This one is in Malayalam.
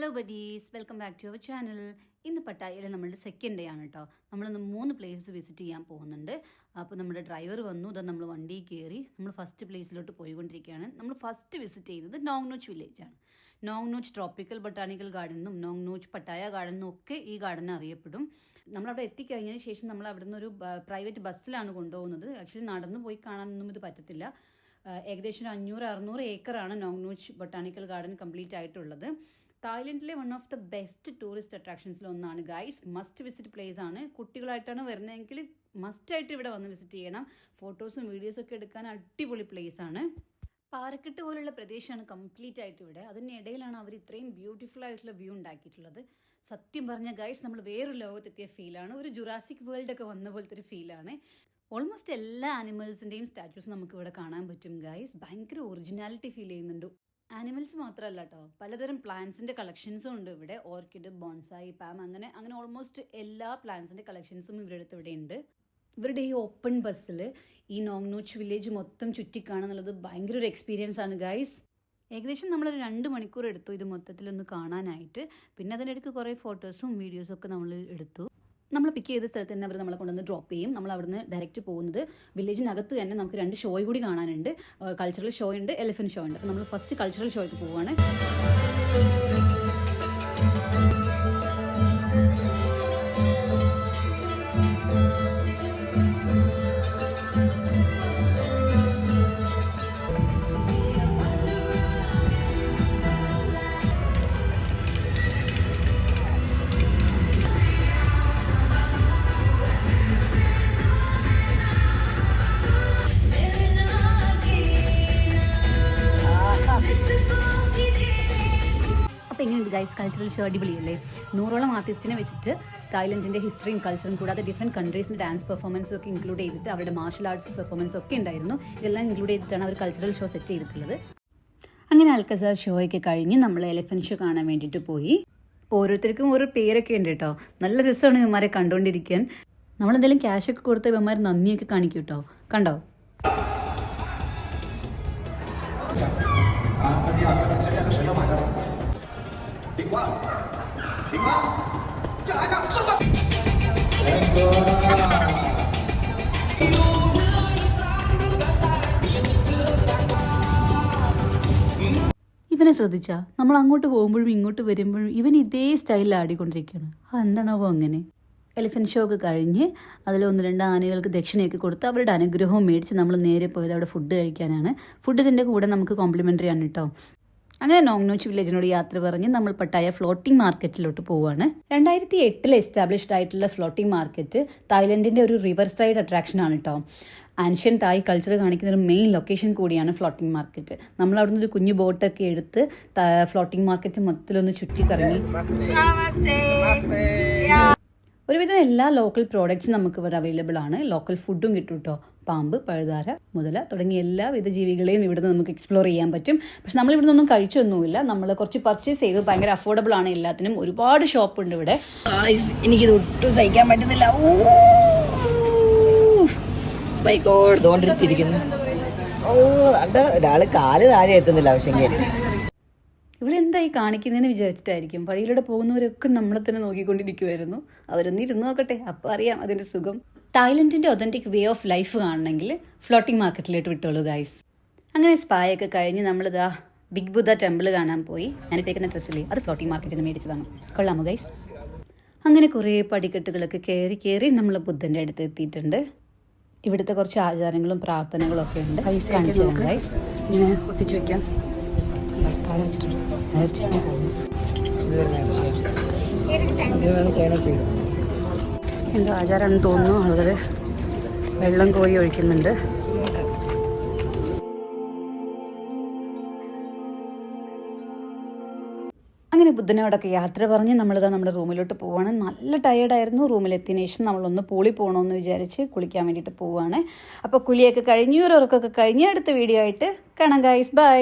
Hello buddies welcome back to our channel ഇന്ന് പട്ടായയിൽ നമ്മളുടെ സെക്കൻഡ് ഡേ ആണ് കേട്ടോ നമ്മളിന്ന് മൂന്ന് പ്ലേസസ് വിസിറ്റ് ചെയ്യാൻ പോകുന്നുണ്ട്. അപ്പോൾ നമ്മുടെ ഡ്രൈവർ വന്നു. ഇതാ നമ്മൾ വണ്ടിയിൽ കയറി നമ്മൾ ഫസ്റ്റ് പ്ലേസിലോട്ട് പോയിക്കൊണ്ടിരിക്കുകയാണ്. നമ്മൾ ഫസ്റ്റ് വിസിറ്റ് ചെയ്യുന്നത് നോങ് നോച്ച് വില്ലേജ് ആണ്. Nong Nooch tropical botanical garden എന്നും നോങ് നോച്ച് പട്ടായ ഗാർഡൻ എന്നും ഒക്കെ ഈ ഗാർഡൻ അറിയപ്പെടും. നമ്മളവിടെ എത്തിക്കഴിഞ്ഞതിന് ശേഷം നമ്മൾ അവിടുന്ന് ഒരു പ്രൈവറ്റ് ബസ്സിലാണ് കൊണ്ടുപോകുന്നത്. ആക്ച്വലി നടന്നു പോയി കാണാനൊന്നും ഇത് പറ്റത്തില്ല. ഏകദേശം ഒരു അഞ്ഞൂറ് അറുന്നൂറ് ഏക്കറാണ് Nong Nooch botanical garden complete ആയിട്ടുള്ളത്. തായ്ലൻഡിലെ one of the best tourist അട്രാക്ഷൻസിൽ ഒന്നാണ്. ഗൈസ് മസ്റ്റ് വിസിറ്റ് പ്ലേസ് ആണ്. കുട്ടികളായിട്ടാണ് വരുന്നതെങ്കിൽ മസ്റ്റ് ആയിട്ട് ഇവിടെ വന്ന് വിസിറ്റ് ചെയ്യണം. ഫോട്ടോസും വീഡിയോസും ഒക്കെ എടുക്കാൻ അടിപൊളി പ്ലേസ് ആണ്. പാറക്കെട്ട് പോലുള്ള പ്രദേശമാണ് കംപ്ലീറ്റ് ആയിട്ട് ഇവിടെ. അതിന്റെ ഇടയിലാണ് അവർ ഇത്രയും ബ്യൂട്ടിഫുൾ ആയിട്ടുള്ള വ്യൂ ഉണ്ടാക്കിയിട്ടുള്ളത്. സത്യം പറഞ്ഞ ഗൈസ് നമ്മൾ വേറൊരു ലോകത്തെത്തിയ ഫീലാണ് ഒരു ജുറാസിക് വേൾഡ് ഒക്കെ വന്ന പോലത്തെ ഒരു ഫീലാണ് ഓൾമോസ്റ്റ് എല്ലാ ആനിമൽസിന്റെയും സ്റ്റാച്യൂസ് നമുക്ക് ഇവിടെ കാണാൻ പറ്റും ഗൈസ് ഭയങ്കര ഒറിജിനാലിറ്റി ഫീൽ ചെയ്യുന്നുണ്ട്. ആനിമൽസ് മാത്രമല്ല കേട്ടോ പലതരം പ്ലാന്റ്സിന്റെ കളക്ഷൻസും ഉണ്ട് ഇവിടെ. ഓർക്കിഡ് ബോൺസായി പാം അങ്ങനെ അങ്ങനെ ഓൾമോസ്റ്റ് എല്ലാ പ്ലാന്റ്സിന്റെ കളക്ഷൻസും ഇവരുടെ അടുത്ത് ഇവിടെ ഉണ്ട്. ഇവരുടെ ഈ ഓപ്പൺ ബസ്സിൽ ഈ നോങ്നോച്ച് വില്ലേജ് മൊത്തം ചുറ്റിക്കാണെന്നുള്ളത് ഭയങ്കര ഒരു എക്സ്പീരിയൻസ് ആണ് ഗൈസ് ഏകദേശം നമ്മളൊരു രണ്ട് മണിക്കൂർ എടുത്തു ഇത് മൊത്തത്തിലൊന്ന് കാണാനായിട്ട്. പിന്നെ അതിനിടയ്ക്ക് കുറേ ഫോട്ടോസും വീഡിയോസും ഒക്കെ നമ്മൾ എടുത്തു. നമ്മൾ പിക്ക് ചെയ്ത സ്ഥലത്ത് തന്നെ അവർ നമ്മളെ കൊണ്ടുവന്ന് ഡ്രോപ്പ് ചെയ്യും. നമ്മൾ അവിടുന്ന് ഡയറക്റ്റ് പോകുന്നത് വില്ലേജിനകത്ത് തന്നെ നമുക്ക് രണ്ട് ഷോ കൂടി കാണാനുണ്ട്. കൾച്ചറൽ ഷോ ഉണ്ട് എലിഫന്റ് ഷോ ഉണ്ട്. അപ്പോൾ നമ്മൾ ഫസ്റ്റ് കൾച്ചറൽ ഷോയ്ക്ക് പോവുകയാണ് ഗൈസ് കൾച്ചറൽ ഷോ അടിപൊളിയല്ലേ? നൂറോളം ആർട്ടിസ്റ്റിനെ വെച്ചിട്ട് തായ്ലൻഡിന്റെ ഹിസ്റ്ററിയും കൾച്ചറും കൂടാതെ ഡിഫറെന്റ് കൺട്രീസിന്റെ ഡാൻസ് പെർഫോമൻസ് ഒക്കെ ഇൻക്ലൂഡ് ചെയ്തിട്ട് അവരുടെ മാർഷൽ ആർട്സ് പെർഫോമൻസ് ഒക്കെ ഉണ്ടായിരുന്നു. ഇതെല്ലാം ഇൻക്ലൂഡ് ചെയ്തിട്ടാണ് അവർ കൾച്ചറൽ ഷോ സെറ്റ് ചെയ്തിട്ടുള്ളത്. അങ്ങനെ അൽക്കസാർ ഷോയൊക്കെ കഴിഞ്ഞ് നമ്മൾ എലിഫന്റ് ഷോ കാണാൻ വേണ്ടിയിട്ട് പോയി. ഓരോരുത്തർക്കും ഓരോ പേരൊക്കെ ഉണ്ട് കേട്ടോ. നല്ല രസമാണ് ഇവന്മാരെ കണ്ടുകൊണ്ടിരിക്കാൻ നമ്മളെന്തെങ്കിലും ക്യാഷൊക്കെ കൊടുത്ത് ഇവന്മാർ നന്ദിയൊക്കെ കാണിക്കും കേട്ടോ. കണ്ടോ? 零万，零万，再来一个，上吧！严哥。 ഇവനെ ശ്രദ്ധിച്ചാ നമ്മൾ അങ്ങോട്ട് പോകുമ്പോഴും ഇങ്ങോട്ട് വരുമ്പോഴും ഇവൻ ഇതേ സ്റ്റൈലിൽ ആടിക്കൊണ്ടിരിക്കുകയാണ് ആ എന്താണാവോ അങ്ങനെ എലിഫൻറ്റ് ഷോ ഒക്കെ കഴിഞ്ഞ് അതിൽ ഒന്ന് രണ്ട് ആനകൾക്ക് ദക്ഷിണയൊക്കെ കൊടുത്ത് അവരുടെ അനുഗ്രഹവും മേടിച്ച് നമ്മൾ നേരെ പോയത് അവിടെ ഫുഡ് കഴിക്കാനാണ് ഫുഡ് ഇതിൻ്റെ കൂടെ നമുക്ക് കോംപ്ലിമെൻ്ററി ആണ് കേട്ടോ അങ്ങനെ നോങ്നോച്ച് വില്ലേജിനോട് യാത്ര പറഞ്ഞ് നമ്മൾ പട്ടായ ഫ്ലോട്ടിംഗ് മാർക്കറ്റിലോട്ട് പോവുകയാണ് രണ്ടായിരത്തി എട്ടിൽ എസ്റ്റാബ്ലിഷ്ഡ് ആയിട്ടുള്ള ഫ്ലോട്ടിംഗ് മാർക്കറ്റ് തായ്ലൻഡിന്റെ ഒരു റിവർ സൈഡ് അട്രാക്ഷൻ ആണ് കേട്ടോ ആൻഷ്യൻ തായ് കൾച്ചർ കാണിക്കുന്ന ഒരു മെയിൻ ലൊക്കേഷൻ കൂടിയാണ് ഫ്ലോട്ടിംഗ് മാർക്കറ്റ് നമ്മൾ അവിടുന്ന് ഒരു കുഞ്ഞു ബോട്ടൊക്കെ എടുത്ത് ഫ്ലോട്ടിംഗ് മാർക്കറ്റ് മൊത്തത്തിലൊന്ന് ചുറ്റിക്കറങ്ങി. ഒരുവിധം എല്ലാ ലോക്കൽ പ്രോഡക്റ്റ്സും നമുക്ക് ഇവിടെ അവൈലബിൾ ആണ്. ലോക്കൽ ഫുഡും കിട്ടും കേട്ടോ പാമ്പ് പഴുതാര മുതല തുടങ്ങിയ എല്ലാവിധ ജീവികളെയും ഇവിടുന്ന് നമുക്ക് എക്സ്പ്ലോർ ചെയ്യാൻ പറ്റും. പക്ഷെ നമ്മൾ ഇവിടുന്ന് ഒന്നും കഴിച്ചൊന്നുമില്ല. നമ്മൾ കുറച്ച് പർച്ചേസ് ചെയ്തു ഭയങ്കര അഫോർഡബിൾ ആണ് എല്ലാത്തിനും. ഒരുപാട് ഷോപ്പ് ഉണ്ട് ഇവിടെ. എനിക്കിത് ഒട്ടും സഹിക്കാൻ പറ്റുന്നില്ല. ഓ അത് ഒരാൾ കാൽ താഴെ എത്തുന്നില്ല പക്ഷെങ്കിൽ ഇവളെന്തായി കാണിക്കുന്നതെന്ന് വിചാരിച്ചിട്ടായിരിക്കും വഴിയിലൂടെ പോകുന്നവരൊക്കെ നമ്മളെ തന്നെ നോക്കിക്കൊണ്ടിരിക്കുമായിരുന്നു അവരൊന്ന് ഇരുന്ന് നോക്കട്ടെ അപ്പോൾ അറിയാം അതിന്റെ സുഖം. തായ്ലൻഡിന്റെ ഒതന്റിക് വേ ഓഫ് ലൈഫ് കാണണമെങ്കിൽ ഫ്ലോട്ടിംഗ് മാർക്കറ്റിലോട്ട് വിട്ടോളൂ ഗൈസ് അങ്ങനെ സ്പായൊക്കെ കഴിഞ്ഞ് നമ്മളിതാ ബിഗ് ബുദ്ധ ടെമ്പിൾ കാണാൻ പോയി. ഞാൻ ഇട്ടേക്കുന്ന ഡ്രസ്സില്ലേ അത് ഫ്ലോട്ടിംഗ് മാർക്കറ്റിൽ നിന്ന് മേടിച്ചതാണ്. കൊള്ളാമോ ഗൈസ് അങ്ങനെ കുറേ പടിക്കെട്ടുകളൊക്കെ കയറി കയറി നമ്മൾ ബുദ്ധന്റെ അടുത്ത് എത്തിയിട്ടുണ്ട്. ഇവിടുത്തെ കുറച്ച് ആചാരങ്ങളും പ്രാർത്ഥനകളും ഒക്കെ ഉണ്ട്. ഗൈസ് കാണിച്ചു ഗൈസ് ഇങ്ങനെ ഒട്ടിച്ചു വെക്കാം. താഴെ വെച്ചിട്ടുണ്ട്. നേർച്ചയാണ് എന്തോ ആചാരമാണെന്ന് തോന്നുന്നു. ആളുകൾ വെള്ളം കോരി ഒഴിക്കുന്നുണ്ട്. അങ്ങനെ ബുദ്ധനോടൊക്കെ യാത്ര പറഞ്ഞ് നമ്മളിതാ നമ്മുടെ റൂമിലോട്ട് പോവുകയാണ് നല്ല ടയേർഡായിരുന്നു. റൂമിലെത്തിയ ശേഷം നമ്മളൊന്ന് പൂളി പോകണമെന്ന് വിചാരിച്ച് കുളിക്കാൻ വേണ്ടിയിട്ട് പോവുകയാണ് അപ്പോൾ കുളിയൊക്കെ കഴിഞ്ഞു ഒരു ഉറക്കമൊക്കെ കഴിഞ്ഞ് അടുത്ത വീഡിയോ ആയിട്ട് കാണാം ഗൈസ് ബൈ